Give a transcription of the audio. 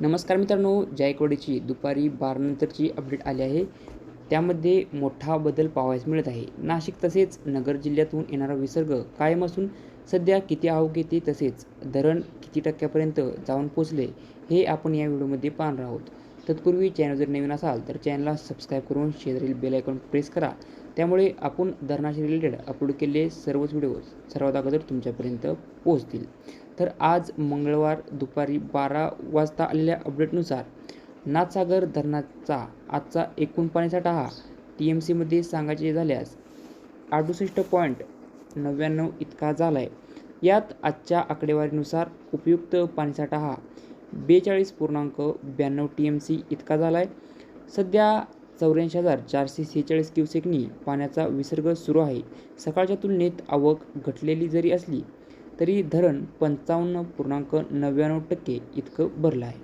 नमस्कार मित्रांनो जायकवाडीची दुपारी बारानंतरची अपडेट आली आहे. त्यामध्ये मोठा बदल पाहायला मिळत आहे. नाशिक तसेच नगर जिल्ह्यातून येणारा विसर्ग कायम असून सध्या किती आहो येते तसेच धरण किती टक्क्यापर्यंत जाऊन पोचले हे आपण या व्हिडिओमध्ये पाहणार आहोत. तत्पूर्वी चॅनल जर नवीन असाल तर चॅनलला सबस्क्राईब करून शेजारील बेल आयकॉन प्रेस करा. त्यामुळे आपण धरणाशी रिलेटेड अपलोड केलेले सर्वच व्हिडिओ सर्वात अगोदर तुमच्यापर्यंत पोहोचतील. तर आज मंगळवार दुपारी बारा वाजता आलेल्या अपडेटनुसार नाथसागर धरणाचा आजचा एकूण पाणीसाठा हा टी एम सीमध्ये सांगायचे झाल्यास अडुसष्ट पॉईंट नव्याण्णव इतका झाला आहे यात आजच्या आकडेवारीनुसार उपयुक्त पाणीसाठा हा बेचाळीस पूर्णांक ब्याण्णव टी एम सी इतका झाला आहे सध्या चौऱ्याऐंशी हजार चारशे सेहेचाळीस क्युसेकनी पाण्याचा विसर्ग सुरू आहे. सकाळच्या तुलनेत आवक घटलेली जरी असली तरी धरण पंचावन्न पूर्णांक नव्याण्णव टक्के इतकं भरलं आहे.